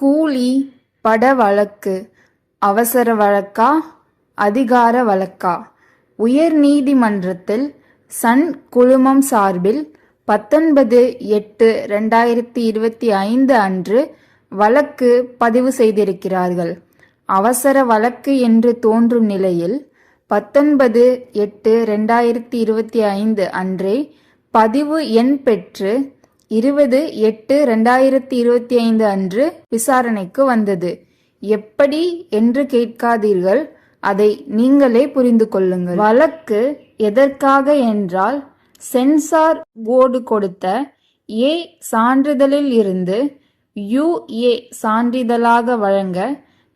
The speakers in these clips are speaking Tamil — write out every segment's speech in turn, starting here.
கூலி பட வழக்கு அவசர வழக்கா அதிகார வழக்கா? உயர் நீதிமன்றத்தில் சன் குழுமம் சார்பில் பத்தொன்பது எட்டு ரெண்டாயிரத்தி இருபத்தி ஐந்து அன்று வழக்கு பதிவு செய்திருக்கிறார்கள். அவசர வழக்கு என்று தோன்றும் நிலையில் பத்தொன்பது எட்டு ரெண்டாயிரத்தி இருபத்தி ஐந்து அன்றே பதிவு எண் பெற்று இருபது எட்டு ரெண்டாயிரத்தி இருபத்தி ஐந்து அன்று விசாரணைக்கு வந்தது. எப்படி என்று கேட்காதீர்கள். அதை நீங்களே புரிந்து கொள்ளுங்கள். வழக்கு எதற்காக என்றால் சென்சார் போர்டு கொடுத்த ஏ சான்றிதழில் இருந்து யுஏ சான்றிதழாக வழங்க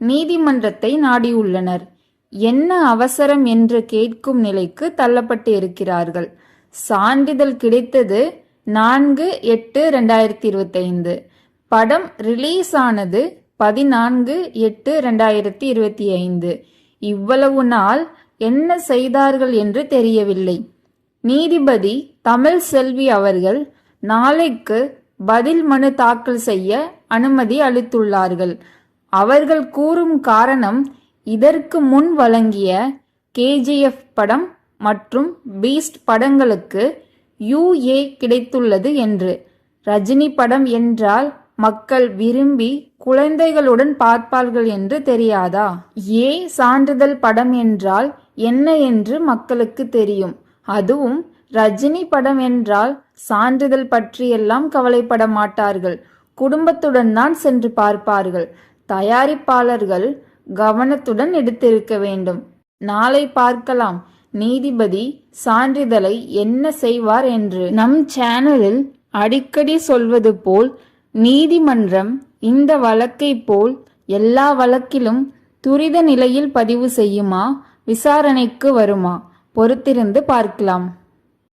நீதிமன்றத்தை நாடியுள்ளனர். என்ன அவசரம் என்று கேட்கும் நிலைக்கு தள்ளப்பட்டு இருக்கிறார்கள் சான்றிதழ் கிடைத்தது நான்கு எட்டு ரெண்டாயிரத்தி இருபத்தைந்து. படம் ரிலீஸ் ஆனது பதினான்கு எட்டு ரெண்டாயிரத்தி இருபத்தி ஐந்து. இவ்வளவு நாள் என்ன செய்தார்கள் என்று தெரியவில்லை. நீதிபதி தமிழ் செல்வி அவர்கள் நாளைக்கு பதில் மனு தாக்கல் செய்ய அனுமதி அளித்துள்ளார்கள். அவர்கள் கூறும் காரணம் இதற்கு முன் வழங்கிய கேஜிஎஃப் படம் மற்றும் பீஸ்ட் படங்களுக்கு யுஏ கிடைத்துள்ளது என்று. ரஜினி படம் என்றால் மக்கள் விரும்பி குழந்தைகளுடன் பார்ப்பார்கள் என்று தெரியாதா? ஏ சான்றிதழ் படம் என்றால் என்ன என்று மக்களுக்கு தெரியும். அதுவும் ரஜினி படம் என்றால் சான்றிதழ் பற்றியெல்லாம் கவலைப்பட மாட்டார்கள். குடும்பத்துடன் தான் சென்று பார்ப்பார்கள். தயாரிப்பாளர்கள் கவனத்துடன் எடுத்திருக்க வேண்டும். நாளை பார்க்கலாம். நீதிபதி சான்றிதழை என்ன செய்வார் என்று. நம் சேனலில் அடிக்கடி சொல்வது போல் நீதிமன்றம் இந்த வழக்கை போல் எல்லா வழக்கிலும் துரித நிலையில் பதிவு செய்யுமா? விசாரணைக்கு வருமா? பொறுத்திருந்து பார்க்கலாம்.